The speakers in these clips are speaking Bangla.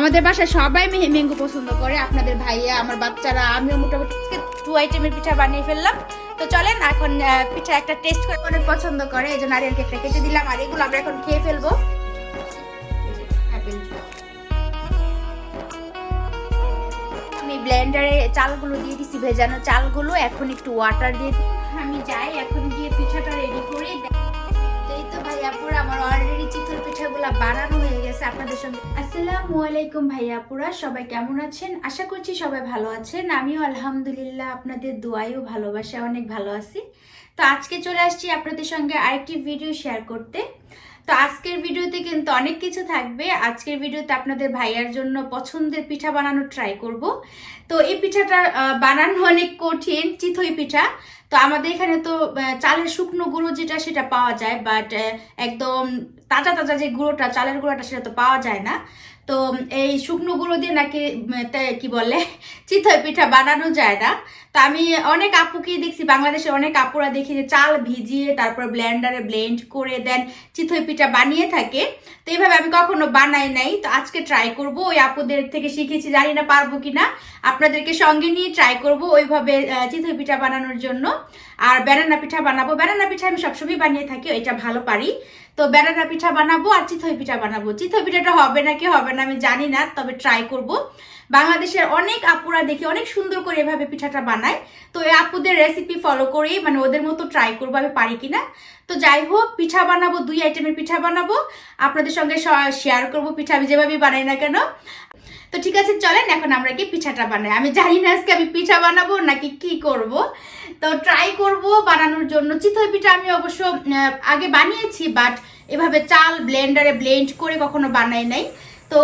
আমাদের বাসায় সবাই ম্যাঙ্গো পছন্দ করে, আপনাদের ভাইয়া, আমার বাচ্চারা, আমিও মোটামুটি টু আইটেমের পিঠা বানিয়ে ফেললাম তো চলেন, এখন পিঠা একটা টেস্ট করে অনেক পছন্দ করে, এই জন্য নারিয়েল কেকটা কেটে দিলাম, আর এগুলো আমরা এখন খেয়ে ফেলব আমি ব্লেন্ডারে চালগুলো দিয়ে দিছি, ভেজানো চালগুলো, এখন একটু ওয়াটার দিয়ে। আমি যাই, এখন গিয়ে পিঠাটা ভাইয়াপুরা আসসালামু আলাইকুম ভাইয়াপুরা, সবাই কেমন আছেন? আশা করছি সবাই ভালো আছেন। আমিও আলহামদুলিল্লাহ আপনাদের দোয়াইও ভালোবাসা অনেক ভালো আছি। তো আজকে চলে আসছি আপনাদের সঙ্গে আরেকটি ভিডিও শেয়ার করতে। তো আজকের ভিডিওতে কিন্তু অনেক কিছু থাকবে। আজকের ভিডিওতে আপনাদের ভাইয়ার জন্য পছন্দের পিঠা বানানো ট্রাই করব। তো এই পিঠাটা বানানো অনেক কঠিন চিথই পিঠা। তো আমাদের এখানে তো চালের শুকনো গুঁড়ো যেটা, সেটা পাওয়া যায় বাট একদম তাজা তাজা যে গুঁড়োটা, চালের গুঁড়োটা, সেটা তো পাওয়া যায় না। তো এই শুকনো গুঁড়ো দিয়ে নাকি কি বলে, চিতই পিঠা বানানো যায় না। তো আমি অনেক আপুকেই দেখছি, বাংলাদেশে অনেক আপুরা দেখি যে চাল ভিজিয়ে তারপর ব্লেন্ডারে ব্লেন্ড করে দেন, চিতই পিঠা বানিয়ে থাকে। তো এইভাবে আমি কখনো বানাই নাই, তো আজকে ট্রাই করব। ওই আপুদের থেকে শিখেছি, জানি না পারব কিনা। আপনাদেরকে সঙ্গে নিয়ে ট্রাই করব ওইভাবে চিতই পিঠা বানানোর জন্য। আর ব্যানানা পিঠা বানাবো। ব্যানানা পিঠা আমি সবসময় বানিয়ে থাকি এটা ভালো পারি। তো বেড়াটা পিঠা বানাবো আর চিথই পিঠা বানাবো। চিথই পিঠাটা হবে নাকি হবে না আমি জানি না, তবে ট্রাই করব। বাংলাদেশের অনেক আপুরা দেখি অনেক সুন্দর করে এভাবে পিঠাটা বানায়। তো এই আপুদের রেসিপি ফলো করেই মানে ওদের মতো ট্রাই করব আমি পারি কিনা। তো যাই হোক, পিঠা বানাবো, দুই আইটেমের পিঠা বানাবো। আপনাদের সঙ্গে শেয়ার করব পিঠা আমি যেভাবেই বানাই না কেন। তো ঠিক আছে, চলেন, এখন আমরা কি পিঠাটা বানাই? আমি জানি না আজকে আমি পিঠা বানাবো নাকি কি করব। তো ট্রাই করব বানানোর জন্য। চিতই পিঠা আমি অবশ্য আগে বানিয়েছি বাট এভাবে চাল ব্লেন্ডারে ব্লেন্ড করে কখনো বানাই নাই। তো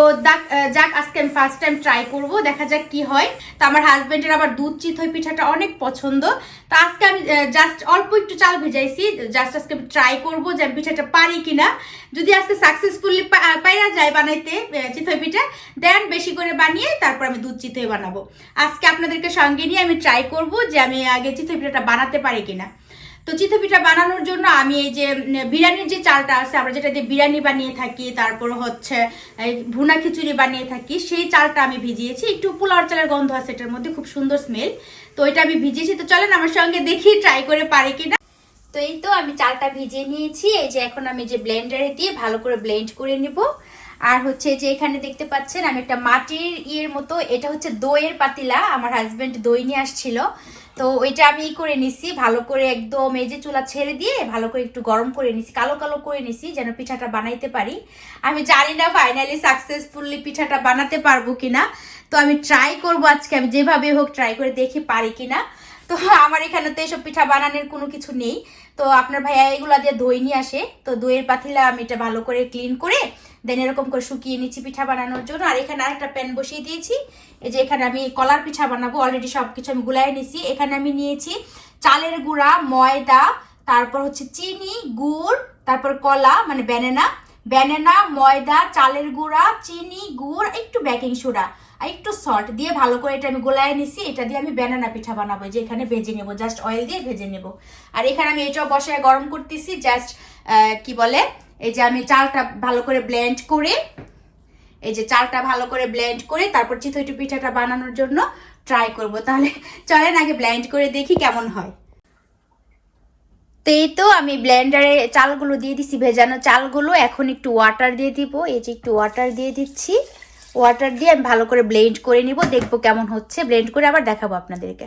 যাক আজকে আমি ফার্স্ট টাইম ট্রাই করব, দেখা যাক কি হয়। তো আমার হাজব্যান্ডের আবার দুধ চিতই পিঠাটা অনেক পছন্দ। তো আজকে আমি জাস্ট অল্প একটু চাল ভেজাইছি জাস্ট আজকে ট্রাই করব যে আমি পিঠাটা পারি কিনা। যদি আজকে সাকসেসফুলি পাইরা যায় বানাইতে চিতই পিঠা দেন বেশি করে বানিয়ে তারপর আমি দুধ চিতই বানাবো। আজকে আপনাদেরকে সঙ্গে নিয়ে আমি ট্রাই করব যে আমি আগে চিতই পিঠাটা বানাতে পারি কিনা। তো চিতই পিঠা বানানোর জন্য আমি এই যে বিরিয়ানির যে চালটা আছে, আমরা যেটা দিয়ে বিরিয়ানি বানিয়ে থাকি, তারপর হচ্ছে ভুনা খিচুড়ি বানিয়ে থাকি, সেই চালটা আমি ভিজিয়েছি। একটু পোলাওয়ার চালের গন্ধ আছে, এটার মধ্যে খুব সুন্দর স্মেল তো এটা আমি ভিজিয়েছি। তো চলেন আমার সঙ্গে দেখি ট্রাই করে পারি কিনা। তো এই তো আমি চালটা ভিজিয়ে নিয়েছি। এই যে এখন আমি যে ব্লেন্ডারে দিয়ে ভালো করে ব্লেন্ড করে নিব। আর হচ্ছে যে এখানে দেখতে পাচ্ছেন, আমি একটা মাটির ইয়ের মতো, এটা হচ্ছে দইয়ের পাতিলা, আমার হাজবেন্ড দই নিয়ে আসছিল। তো ওইটা আমি করে নিছি, ভালো করে একদম এই যে চুলা ছেড়ে দিয়ে ভালো করে একটু গরম করে নিছি, কালো কালো করে নিছি, যেন পিঠাটা বানাইতে পারি। আমি জানি না ফাইনালি সাকসেসফুলি পিঠাটা বানাতে পারব কিনা, তো আমি ট্রাই করব আজকে, আমি যেভাবে হোক ট্রাই করে দেখি পারি কিনা। তো আমার এখানে তো এসব পিঠা বানানোর কোনো কিছু নেই। তো আপনার ভাইয়া এগুলা দিয়ে দই নিয়ে আসে, তো দইয়ের পাতিলা আমি এটা ভালো করে ক্লিন করে দেন এরকম করে শুকিয়ে নিচ্ছি পিঠা বানানোর জন্য। আর এখানে আরেকটা প্যান বসিয়ে দিয়েছি। এই যে এখানে আমি কলার পিঠা বানাবো। অলরেডি সব কিছু আমি গুলাই নিয়েছি এখানে আমি নিয়েছি চালের গুঁড়া, ময়দা, তারপর হচ্ছে চিনি, গুড়, তারপর কলা মানে ব্যানানা ব্যানানা ময়দা, চালের গুঁড়া, চিনি, গুড়, একটু বেকিং সোডা আর একটু সল্ট দিয়ে ভালো করে এটা আমি গোলায় নিছি। এটা দিয়ে আমি ব্যানানা পিঠা বানাবো। যে এখানে ভেজে নেব। জাস্ট অয়েল দিয়ে ভেজে নেব। আর এখানে আমি এটাও বসায় গরম করতেছি। জাস্ট কি বলে? এই যে আমি চালটা ভালো করে ব্লেন্ড করে, এই যে চালটা ভালো করে ব্লেন্ড করে তারপর চিতইটু পিঠাটা বানানোর জন্য ট্রাই করব। তাহলে চলেন আগে ব্লেন্ড করে দেখি কেমন হয়। তো এই তো আমি ব্লেন্ডারে চালগুলো দিয়ে দিছি, ভেজানো চালগুলো। এখন একটু ওয়াটার দিয়ে দিব। এই যে একটু ওয়াটার দিয়ে দিচ্ছি। ওয়াটার দিয়ে আমি ভালো করে ব্লেন্ড করে নিব, দেখব কেমন হচ্ছে। ব্লেন্ড করে আবার দেখাবো আপনাদেরকে।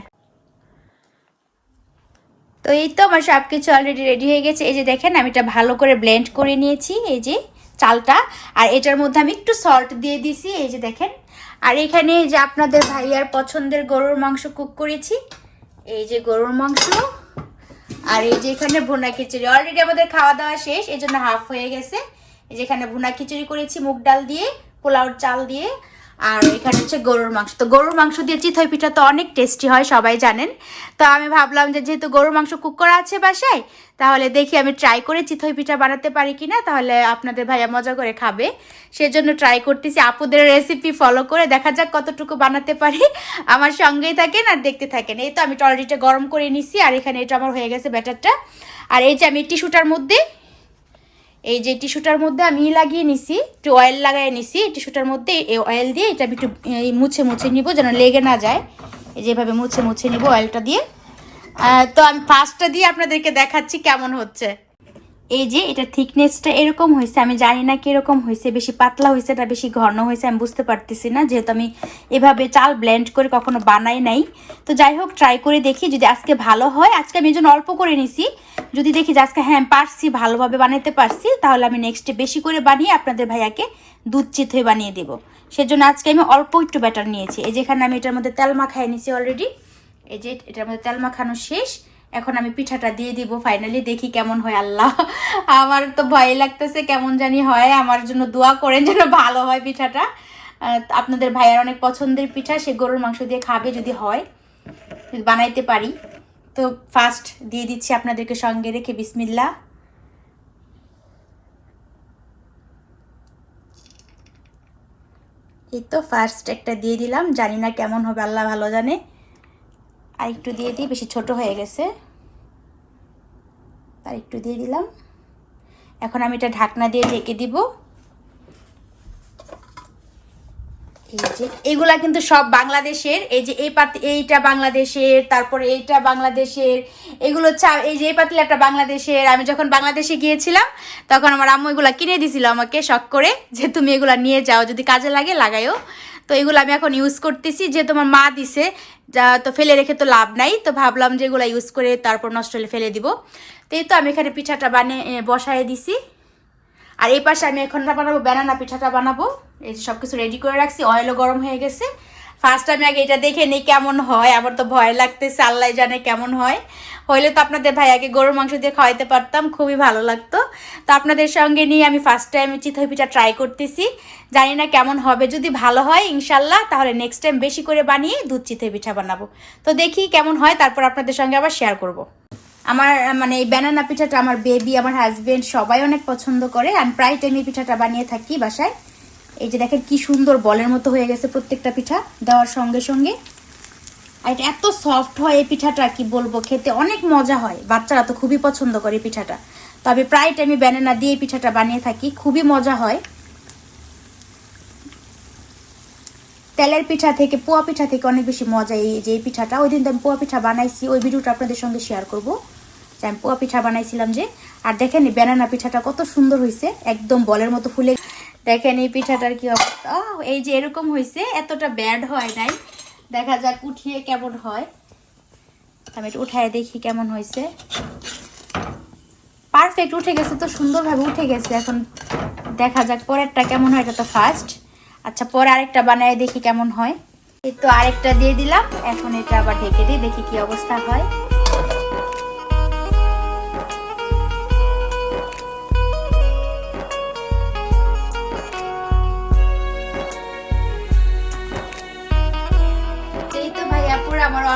তো এই তো আমার সব কিছু অলরেডি রেডি হয়ে গেছে। এই যে দেখেন, আমি এটা ভালো করে ব্লেন্ড করে নিয়েছি, এই যে চালটা। আর এটার মধ্যে আমি একটু সল্ট দিয়ে দিছি, এই যে দেখেন। আর এখানে যে আপনাদের ভাইয়ার পছন্দের গরুর মাংস কুক করেছি, এই যে গরুর মাংস। আর এই যে এখানে ভুনা খিচুড়ি। অলরেডি আমাদের খাওয়া দাওয়া শেষ, এই জন্য হাফ হয়ে গেছে। এই যে এখানে ভুনা খিচুড়ি করেছি, মুগ ডাল দিয়ে, পোলাওর চাল দিয়ে। আর এখানে হচ্ছে গরুর মাংস। তো গরুর মাংস দিয়ে চিতই পিঠা তো অনেক টেস্টি হয়, সবাই জানেন। তো আমি ভাবলাম যে যেহেতু গরুর মাংস কুক করা আছে বাসায়, তাহলে দেখি আমি ট্রাই করে চিতই পিঠা বানাতে পারি কি না তাহলে আপনাদের ভাইয়া মজা করে খাবে। সেজন্য ট্রাই করতেছি, আপুদের রেসিপি ফলো করে দেখা যাক কতটুকু বানাতে পারি। আমার সঙ্গেই থাকেন আর দেখতে থাকেন। এই তো আমি টলরিটা গরম করে নিছি, আর এখানে এটা আমার হয়ে গেছে ব্যাটারটা আর এই যে আমি টিস্যুটার মধ্যে এই যে টিস্যুটার মধ্যে আমি লাগিয়ে নিছি, একটু অয়েল লাগাই নিছি টিস্যুটার মধ্যে এই অয়েল দিয়ে এটা আমি একটু মুছে মুছে নিব যেন লেগে না যায়। এই যেভাবে মুছে মুছে নিব অয়েলটা দিয়ে। তো আমি ফার্স্টটা দিয়ে আপনাদেরকে দেখাচ্ছি কেমন হচ্ছে। এই যে এটা থিকনেসটা এরকম হয়েছে, আমি জানি না কীরকম হয়েছে, বেশি পাতলা হয়েছে না বেশি ঘন হয়েছে, আমি বুঝতে পারতেছি না, যেহেতু আমি এভাবে চাল ব্লেন্ড করে কখনো বানাই নাই। তো যাই হোক ট্রাই করে দেখি যদি আজকে ভালো হয়। আজকে আমি এই জন্য অল্প করে নিছি যদি দেখি যে আজকে হ্যাঁ পারছি, ভালোভাবে বানাতে পারছি, তাহলে আমি নেক্সটে বেশি করে বানিয়ে আপনাদের ভাইয়াকে দুধ চিত হয়ে বানিয়ে দেবো। সেজন্য আজকে আমি অল্প একটু ব্যাটার নিয়েছি। এই যেখানে আমি এটার মধ্যে তেল মাখাই নিয়েছি অলরেডি এই যে এটার মধ্যে তেল মাখানো শেষ। এখন আমি পিঠাটা দিয়ে দিব ফাইনালি দেখি কেমন হয়, আল্লাহ। আমার তো ভয় লাগতেছে কেমন জানি হয়, আমার জন্য দোয়া করেন যেন ভালো হয় পিঠাটা। আপনাদের ভাইয়ার অনেক পছন্দের পিঠা, সে গরুর মাংস দিয়ে খাবে যদি হয় বানাইতে পারি। তো ফার্স্ট দিয়ে দিচ্ছি আপনাদেরকে সঙ্গে রেখে বিসমিল্লা এই তো ফার্স্ট একটা দিয়ে দিলাম, জানি না কেমন হবে, আল্লাহ ভালো জানে। আর একটু দিয়ে দিই, বেশি ছোট হয়ে গেছে। তার একটু দিয়ে দিলাম। এখন আমি এটা ঢাকনা দিয়ে ঢেকে দিব। এগুলা কিন্তু সব বাংলাদেশের, এই যে এই পাতি এইটা বাংলাদেশের, তারপরে এইটা বাংলাদেশের, এগুলো চা এই যে এই পাতিলাটা বাংলাদেশের। আমি যখন বাংলাদেশে গিয়েছিলাম, তখন আমার আম্মু এগুলা কিনে দিছিল আমাকে শখ করে, যে তুমি এগুলা নিয়ে যাও, যদি কাজে লাগে লাগাইও। তো এগুলো আমি এখন ইউজ করতেছি, যে তোমার মা দিছে, যা তো ফেলে রেখে তো লাভ নাই, তো ভাবলাম যে এগুলো ইউজ করে তারপর নষ্ট হলে ফেলে দিব। তো এই তো আমি এখানে পিঠাটা বানিয়ে বসায় দিছি। আর এই পাশে আমি এখন বানাবো ব্যানানা পিঠাটা বানাবো। এই সব কিছু রেডি করে রাখছি অয়েলও গরম হয়ে গেছে। ফার্স্ট আমি আগে এটা দেখে নিই কেমন হয়, আমার তো ভয় লাগতেছে, আল্লাহ জানে কেমন হয়। হইলে তো আপনাদের ভাই আগে গরুর মাংস দিয়ে খাওয়াইতে পারতাম, খুবই ভালো লাগতো। তো আপনাদের সঙ্গে নিয়ে আমি ফার্স্ট টাইম চিতই পিঠা ট্রাই করতেছি। জানি না কেমন হবে, যদি ভালো হয় ইনশাল্লাহ তাহলে নেক্সট টাইম বেশি করে বানিয়ে দুধ চিতই পিঠা বানাবো। তো দেখি কেমন হয়, তারপর আপনাদের সঙ্গে আবার শেয়ার করব। আমার মানে এই ব্যানানা পিঠাটা আমার বেবি আমার হাজবেন্ড সবাই অনেক পছন্দ করে। আমি প্রায় টাইম এই পিঠাটা বানিয়ে থাকি বাসায়। এই যে দেখেন কি সুন্দর বলের মতো হয়ে গেছে প্রত্যেকটা পিঠা দেওয়ার সঙ্গে সঙ্গে। আর এটা এত সফট হয় এই পিঠাটা, কি বলব, খেতে অনেক মজা হয়। বাচ্চারা তো খুবই পছন্দ করে এই পিঠাটা। তবে প্রায় টাইমে ব্যানানা দিয়ে এই পিঠাটা বানিয়ে থাকি, খুবই মজা হয়। তেলের পিঠা থেকে, পোয়া পিঠা থেকে অনেক বেশি মজা এই যে পিঠাটা। ওই দিন তো আমি পোয়া পিঠা বানাইছি, ওই ভিডিওটা আপনাদের সঙ্গে শেয়ার করব। আমি পোয়া পিঠা বানাইছিলাম যে। আর দেখেন এই ব্যানানা পিঠাটা কত সুন্দর হয়েছে একদম বলের মতো ফুলে। দেখেন এই পিঠাটার কি অবস্থা। এই যে এরকম হয়েছে এতটা ব্যাড হয় নাই। দেখা যাক উঠিয়ে কেমন হয়। আমি একটু উঠায় দেখি কেমন হয়েছে পারফেক্ট উঠে গেছে তো, সুন্দরভাবে উঠে গেছে। এখন দেখা যাক পরেরটা কেমন হয়, এটা তো ফার্স্ট আচ্ছা পরে আরেকটা বানায় দেখি কেমন হয়। এই তো আরেকটা দিয়ে দিলাম। এখন এটা আবার ঢেকে দিই, দেখি কি অবস্থা হয়।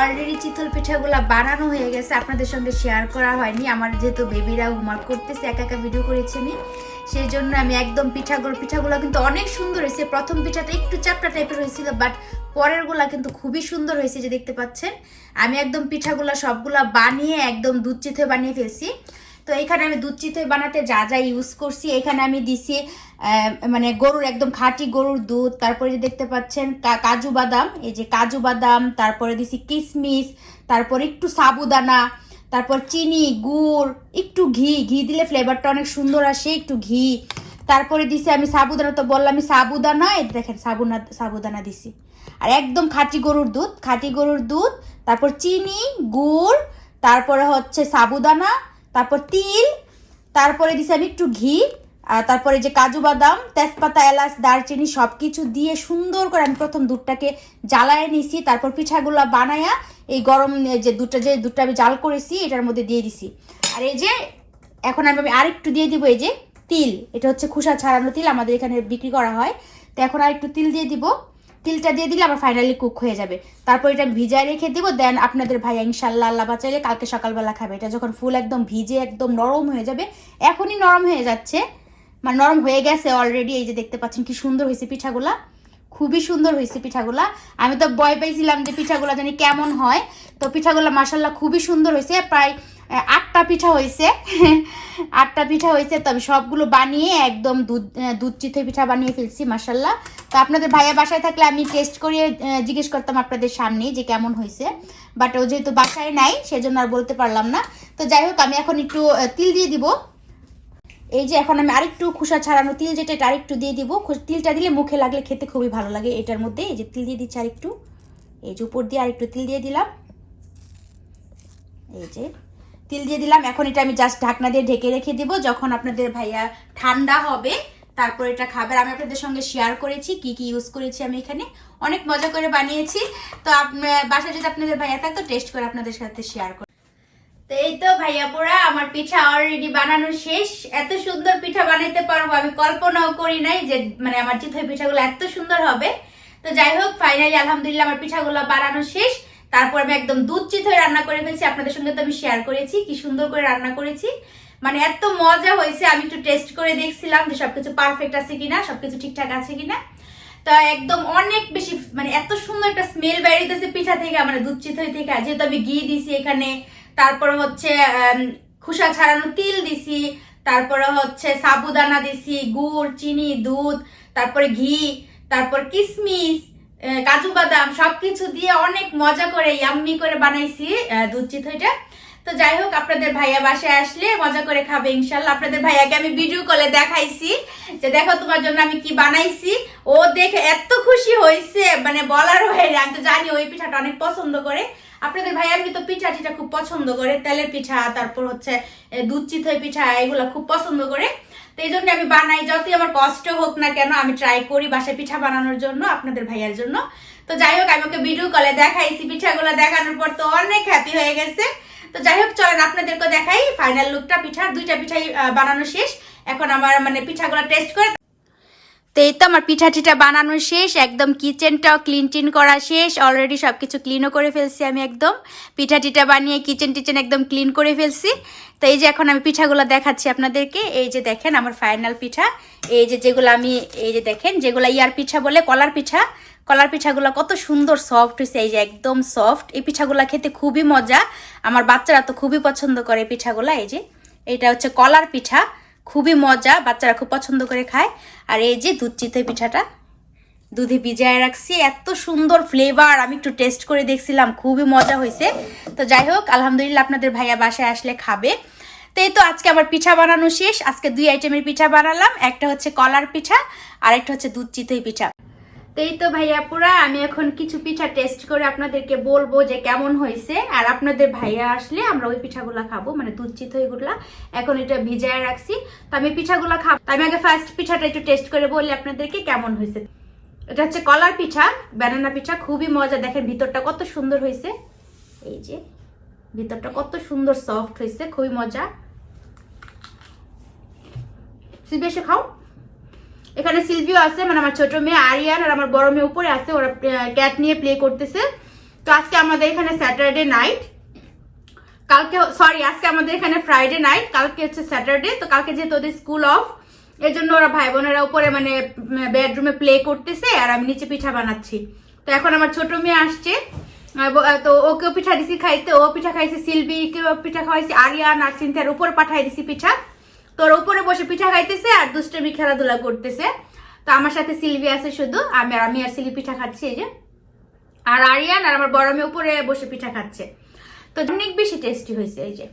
অলরেডি চিতল পিঠাগুলো বানানো হয়ে গেছে, আপনাদের সঙ্গে শেয়ার করা হয়নি। আমার যেহেতু বেবিরা হোমওয়ার্ক করতেছে, একা একা ভিডিও করেছি আমি। সেই জন্য আমি একদম পিঠাগুলো পিঠাগুলো কিন্তু অনেক সুন্দর হয়েছে। প্রথম পিঠাটা একটু চাপটা টাইপের হয়েছিল বাট পরেরগুলা কিন্তু খুবই সুন্দর হয়েছে, যে দেখতে পাচ্ছেন। আমি একদম পিঠাগুলা সবগুলা বানিয়ে একদম দুধ চিথে বানিয়ে ফেলছি। তো এখানে আমি দুধ চিতই বানাতে যা যা ইউজ করছি, এখানে আমি দিছি মানে গরুর একদম খাঁটি গরুর দুধ, তারপরে যে দেখতে পাচ্ছেন কাজু বাদাম, এই যে কাজু বাদাম, তারপরে দিছি কিশমিশ তারপর একটু সাবুদানা, তারপর চিনি, গুড়, একটু ঘি ঘি দিলে ফ্লেভারটা অনেক সুন্দর আসে, একটু ঘি, তারপরে দিছি আমি সাবুদানা, তো বললাম আমি সাবুদানা, এই দেখেন সাবুনা, সাবুদানা দিছি। আর একদম খাঁটি গরুর দুধ, খাঁটি গরুর দুধ, তারপর চিনি, গুড়, তারপরে হচ্ছে সাবুদানা তারপর তিল, তারপরে দিছি আমি একটু ঘি, আর তারপরে যে কাজু বাদাম, তেজপাতা, এলাচ, দারচিনি সব কিছু দিয়ে সুন্দর করে আমি প্রথম দুধটাকে জ্বালায় নিছি, তারপর পিঠাগুলো বানায়া এই গরম যে দুধটা যে দুধটা আমি জাল করেছি, এটার মধ্যে দিয়ে দিছি। আর এই যে, এখন আমি আরেকটু দিয়ে দিব এই যে তিল, এটা হচ্ছে খুসা ছাড়ানো তিল আমাদের এখানে বিক্রি করা হয়। তো এখন আর একটু তিল দিয়ে দিব। তিলটা দিয়ে দিলে আবার ফাইনালি কুক হয়ে যাবে। তারপর এটা ভিজায় রেখে দিব দেন আপনাদের ভাই ইনশাল্লাহ আল্লাহ বাঁচাইলে কালকে সকালবেলা খাবে। এটা যখন ফুল একদম ভিজে একদম নরম হয়ে যাবে, এখনই নরম হয়ে যাচ্ছে। মানে নরম হয়ে গেছে অলরেডি এই যে দেখতে পাচ্ছেন কি সুন্দর হয়েছে পিঠাগুলা। খুবই সুন্দর হয়েছে পিঠাগুলা। আমি তো ভয় পাইছিলাম যে পিঠাগুলা জানি কেমন হয়। তো পিঠাগুলা মাসাল্লাহ খুবই সুন্দর হয়েছে, প্রায় আটটা পিঠা হয়েছে আটটা পিঠা হয়েছে তবে সবগুলো বানিয়ে একদম দুধ দুধ চিতই পিঠা বানিয়ে ফেলছি মাসাল্লাহ তো আপনাদের ভাইয়া বাসায় থাকলে আমি টেস্ট করিয়ে জিজ্ঞেস করতাম আপনাদের সামনেই যে কেমন হয়েছে বাট ও যেহেতু বাসায় নাই, সেজন্য আর বলতে পারলাম না। তো যাই হোক, আমি এখন একটু তিল দিয়ে দিব। এই যে এখন আমি আরেকটু খোসা ছাড়ানো তিল যেটা, এটা আরেকটু দিয়ে দিব। তিলটা দিলে মুখে লাগলে খেতে খুবই ভালো লাগে এটার মধ্যে। এই যে তিল দিয়ে দিচ্ছি আরেকটু। এই যে উপর দিয়ে আরেকটু তিল দিয়ে দিলাম। এই যে তিল দিয়ে দিলাম। এখন এটা আমি জাস্ট ঢাকনা দিয়ে ঢেকে রেখে দিব। যখন আপনাদের ভাইয়া ঠান্ডা হবে, তারপর এটা খাবার আমি আপনাদের সঙ্গে শেয়ার করেছি, কি কি ইউজ করেছি আমি এখানে। অনেক মজা করে বানিয়েছি। তো বাসায় যদি আপনাদের ভাইয়া থাকতো টেস্ট করে আপনাদের সাথে শেয়ার করে তো এই তো ভাইয়া পোড়া, আমার পিঠা অলরেডি বানানো শেষ। এত সুন্দর পিঠা বানাইতে পারব আমি কল্পনাও করি নাই যে মানে আমার চিতই পিঠাগুলো এত সুন্দর হবে। তো যাই হোক ফাইনালি আলহামদুলিল্লাহ আমার পিঠাগুলো বানানো শেষ। তারপর আমি একদম দুধ চিত হয়ে রান্না করে ফেলছি। আপনাদের সঙ্গে তো আমি শেয়ার করেছি কি সুন্দর করে রান্না করেছি। মানে এত মজা হয়েছে আমি একটু টেস্ট করে দেখছিলাম যে সবকিছু পারফেক্ট আছে কিনা সবকিছু ঠিকঠাক আছে কিনা। তো একদম অনেক বেশি মানে এত সুন্দর একটা স্মেল বেরিয়েছে পিঠা থেকে মানে দুধ চিতই থেকে। যেহেতু আমি ঘি দিছি এখানে তারপর হচ্ছে খোসা ছাড়ানো তিল দিছি তারপরে হচ্ছে সাবুদানা দিছি গুড় চিনি দুধ তারপরে ঘি তারপর আহ, কাজু বাদাম সবকিছু দিয়ে অনেক মজা করে ইয়াম্মি করে বানাইছি দুধ চিতইটা তো যাই হোক, আপনাদের ভাইয়া বাসায় আসলে মজা করে খাবে, ইনশাল্লাহ। আপনাদের ভাইয়াকে আমি ভিডিও কলে দেখাইছি যে, দেখো তোমার জন্য আমি কি বানাইছি? ও দেখে এত খুশি হয়েছে মানে বলার বাইরে আমি তো জানি ওই পিঠাটা অনেক পছন্দ করে। আপনাদের ভাইয়া আমি তো পিঠা টিঠা খুব পছন্দ করে, তেলের পিঠা, তারপর হচ্ছে দুধ চিতই পিঠা, এগুলো খুব পছন্দ করে। তো এই জন্য আমি বানাই, যতই আমার কষ্ট হোক না কেন, আমি ট্রাই করি বাসায় পিঠা বানানোর জন্য, আপনাদের ভাইয়ার জন্য। তো যাই হোক, আমি ওকে ভিডিও কলে দেখাইছি পিঠাগুলো দেখানোর পর তো অনেক হ্যাপি হয়ে গেছে। তো যাই হোক, চলেন আপনাদেরকে দেখাই ফাইনাল লুকটা পিঠার দুইটা পিঠাই বানানো শেষ। এখন আমার মানে পিঠাগুলো টেস্ট করে তো এই তো আমার পিঠা টিঠা বানানো শেষ, একদম কিচেনটাও ক্লিন টিন করা শেষ অলরেডি সব কিছু ক্লিনও করে ফেলছি আমি একদম। পিঠা টিঠা বানিয়ে কিচেন টিচেন একদম ক্লিন করে ফেলছি। তো এই যে এখন আমি পিঠাগুলো দেখাচ্ছি আপনাদেরকে, এই যে দেখেন আমার ফাইনাল পিঠা, এই যে যেগুলো আমি, এই যে দেখেন যেগুলো ইয়ার পিঠা বলে কলার পিঠা, কলার পিঠাগুলো কত সুন্দর সফট হয়েছে এই যে একদম সফট এই পিঠাগুলো খেতে খুবই মজা, আমার বাচ্চারা তো খুবই পছন্দ করে পিঠাগুলো, এই যে। এটা হচ্ছে কলার পিঠা খুবই মজা, বাচ্চারা খুব পছন্দ করে খায়। আর এই যে দুধ চিতই পিঠাটা, দুধে ভিজায় রাখছি, এত সুন্দর ফ্লেভার আমি একটু টেস্ট করে দেখছিলাম, খুবই মজা হয়েছে। তো যাই হোক, আলহামদুলিল্লাহ আপনাদের ভাইয়া বাসায় আসলে খাবে। তো এই তো আজকে আমার পিঠা বানানো শেষ, আজকে দুই আইটেমের পিঠা বানালাম, একটা হচ্ছে কলার পিঠা আর একটা হচ্ছে দুধ চিতই পিঠা। তো এই তো ভাইয়া, পুরা, আমি এখন কিছু পিঠা টেস্ট করে আপনাদেরকে বলব যে কেমন হয়েছে। আর আপনাদের ভাইয়া আসলে আমরা ওই পিঠাগুলা খাব মানে দুধ চিতইগুলা এখন এটা ভিজায় রাখছি। তো আমি পিঠাগুলা খাব। আমি আগে ফার্স্ট পিঠাটা একটু টেস্ট করে বলি আপনাদেরকে কেমন হয়েছে। এটা হচ্ছে কলার পিঠা ব্যানানা পিঠা, খুবই মজা। দেখেন ভিতরটা কত সুন্দর হয়েছে। এই যে, ভিতরটা কত সুন্দর সফট হয়েছে, খুবই মজা। এসে খাও। এখানে সিলভিও আছে মানে আমার ছোট মেয়ে আরিয়ান আর আমার বড় মেয়ে উপরে আছে, ওরা ক্যাট নিয়ে প্লে করতেছে। তো আজকে আমাদের এখানে স্যাটারডে নাইট কালকে সরি আজকে আমাদের এখানে ফ্রাইডে নাইট কালকে হচ্ছে স্যাটারডে তো কালকে যেহেতু ওদের স্কুল অফ এর জন্য ওরা ভাই বোনেরা উপরে মানে বেডরুমে প্লে করতেছে আর আমি নিচে পিঠা বানাচ্ছি। তো এখন আমার ছোট মেয়ে আসছে। তো ওকেও পিঠা দিছি খাইতে, ও পিঠা খাইছে, সিলভিকেও পিঠা খাওয়াইছি, আরিয়ান আর সিনথিয়ার উপরে পাঠাই দিছি পিঠা। তোর উপরে বসে পিঠা খাইতেছে আর দুষ্টমি খেলাধুলা করতেছে। তো আমার সাথে সিলভি আছে শুধু, আমি আমি আর সিলি পিঠা খাচ্ছি এই যে। আর আরিয়ান আর আমার বড় মেয়ে উপরে বসে পিঠা খাচ্ছে। তো অনেক বেশি টেস্টি হয়েছে এই যে।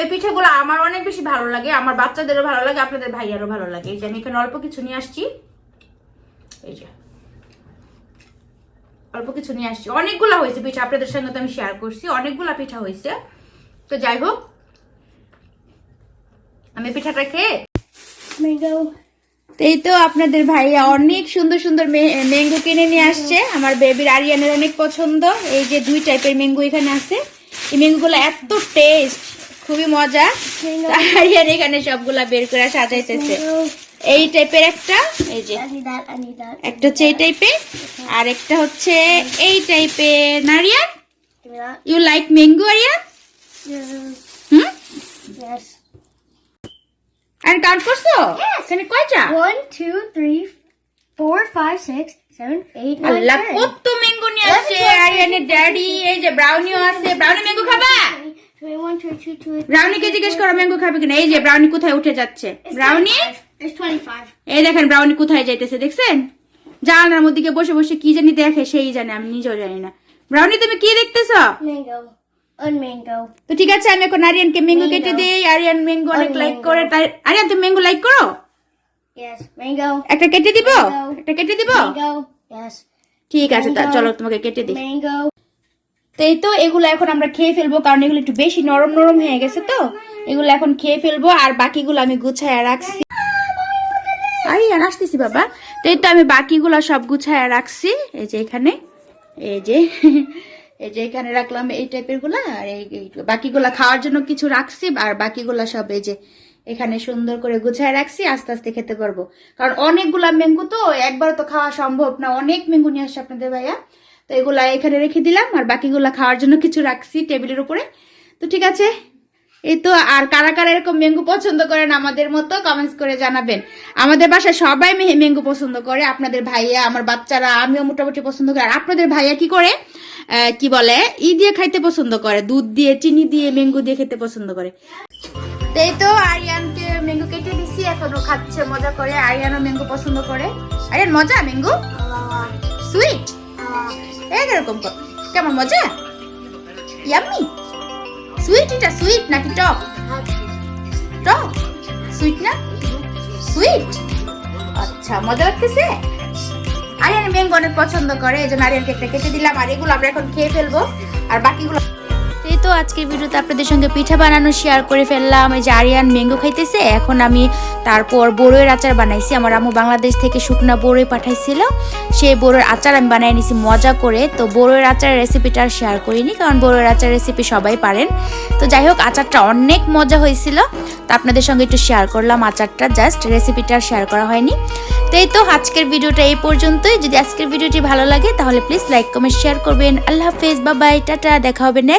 এই পিঠাগুলো আমার অনেক বেশি ভালো লাগে, আমার বাচ্চাদেরও ভালো লাগে, আপনাদের ভাইয়ারও ভালো লাগে। এই যে আমি এখানে অল্প কিছু নিয়ে আসছি এই যে অল্প কিছু নিয়ে আসছি। অনেকগুলা হয়েছে পিঠা আপনাদের সঙ্গে তো আমি শেয়ার করছি। অনেকগুলা পিঠা হয়েছে। তো যাই হোক আমি পিঠাটা খেয়ে এই তো আপনাদের ভাইয়া অনেক সুন্দর সুন্দর ম্যাঙ্গো কিনে নিয়ে আসছে। আমার বেবির আরিয়ানের অনেক পছন্দ। এই যে দুই টাইপের ম্যাঙ্গো এখানে আছে। এই ম্যাঙ্গোগুলো এত টেস্ট খুবই মজা। আরিয়ান এখানে সবগুলা বের করে সাজাইতেছে. এই টাইপের একটা এই যে. একটা হচ্ছে এই টাইপের আর একটা হচ্ছে এই টাইপের that. You like mango Yes. হুম? আর কাউন্ট করছ এখানে কয়টা? Five, six, seven, eight, nine, আল্লাহ কত ম্যাঙ্গো নিয়ে আসছে আরিয়ানের ড্যাডি এই যে ব্রাউনিও আছে। ব্রাউনি ম্যাঙ্গো খাবা. ব্রাউনিকে জিজ্ঞেস করো ম্যাঙ্গো খাবে কিনা? এই যে ব্রাউনি কোথায় উঠে যাচ্ছে? ব্রাউনি 25. It's twenty-five. এই দেখেন ব্রাউনি কোথায় যাইতেছে দেখছেন? জানালার মধ্যে বসে বসে কি জানি দেখে সেই জানে আমি নিজেও জানি না। ব্রাউনি তুমি কি দেখতেছ. তো ঠিক আছে আমি এখন আরিয়ানকে ম্যাঙ্গো কেটে দিই। আরিয়ান ম্যাঙ্গো অনেক লাইক করে তাই আরিয়ান তুমি ম্যাঙ্গো লাইক করো? একটা কেটে দিব? একটা কেটে দিব? ঠিক আছে তা চলো তোমাকে কেটে দিই. তো এই তো, এগুলো এখন আমরা খেয়ে ফেলব, কারণ এগুলো একটু বেশি নরম নরম হয়ে গেছে তো। এগুলো এখন খেয়ে ফেলব, আর বাকিগুলো আমি গুছায় রাখছি। আরে আর আসতেছি বাবা। তো এই তো আমি বাকিগুলো সব গুছায় রাখছি। এই যে এখানে, এই যে এই যে এখানে রাখলাম এই টাইপেরগুলা, আর এই বাকিগুলা খাওয়ার জন্য কিছু রাখছি, আর বাকিগুলা সব এই যে এখানে সুন্দর করে গুছায় রাখছি, আস্তে আস্তে খেতে পারব। কারণ অনেকগুলা ম্যাঙ্গো তো একবার তো খাওয়া সম্ভব না। অনেক ম্যাঙ্গো নিয়ে আসছে আপনাদের ভাইয়া। তো এগুলা এখানে রেখে দিলাম আর বাকিগুলা খাওয়ার জন্য কিছু রাখছি টেবিলের উপরে। তো ঠিক আছে? এই তো আর কারা কারা এরকম ম্যাঙ্গো পছন্দ করেন আমাদের মতো কমেন্টস করে জানাবেন। আমাদের বাসায় সবাই ম্যাঙ্গো পছন্দ করে আপনাদের ভাইয়া আমার বাচ্চারা আমিও মোটামুটি পছন্দ করি। আর আপনাদের ভাইয়া কি করে? কি বলে? ই দিয়ে খাইতে পছন্দ করে দুধ দিয়ে চিনি দিয়ে ম্যাঙ্গো দিয়ে খেতে পছন্দ করে। এই তো আরিয়ানকে ম্যাঙ্গো কেটে দিছি এখনও খাচ্ছে মজা করে। আরিয়ানও ম্যাঙ্গো পছন্দ করে। আরিয়ান মজা ম্যাঙ্গো? সুইট এরকম কেমন মজা? ইয়াম্মি সুইট এটা সুইট নাকি টক টক সুইট না? সুইট আচ্ছা মজা লাগতেছে? আরিয়ান ম্যাঙ্গো অনেক পছন্দ করে, এই জন্য আরিয়ান কেকটা কেটে দিলাম, আর এগুলো আমরা এখন খেয়ে ফেলব, আর বাকিগুলো এই তো আজকের ভিডিওতে আপনাদের সঙ্গে পিঠা বানানো শেয়ার করে ফেললাম। এই যে আরিয়ান ম্যাঙ্গো খাইতেছে, এখন আমি তারপর বড়ইয়ের আচার বানাইছি। আমার আম্মু বাংলাদেশ থেকে শুকনা বড়ই পাঠাইছিল। সেই বড়ইয়ের আচার আমি বানাই নিছি মজা করে। তো বড়ইয়ের আচারের রেসিপিটা আর শেয়ার করিনি, কারণ বড়ইয়ের আচার রেসিপি সবাই পারেন। তো যাই হোক, আচারটা অনেক মজা হয়েছিল। তো আপনাদের সঙ্গে একটু শেয়ার করলাম আচারটা জাস্ট রেসিপিটা শেয়ার করা হয়নি। তো এই তো আজকের ভিডিওটা এই পর্যন্তই। যদি আজকের ভিডিওটি ভালো লাগে, তাহলে প্লিজ লাইক কমেন্ট শেয়ার করবেন। আল্লাহ হাফেজ বাবাই টাটা, দেখা হবে নেক্সট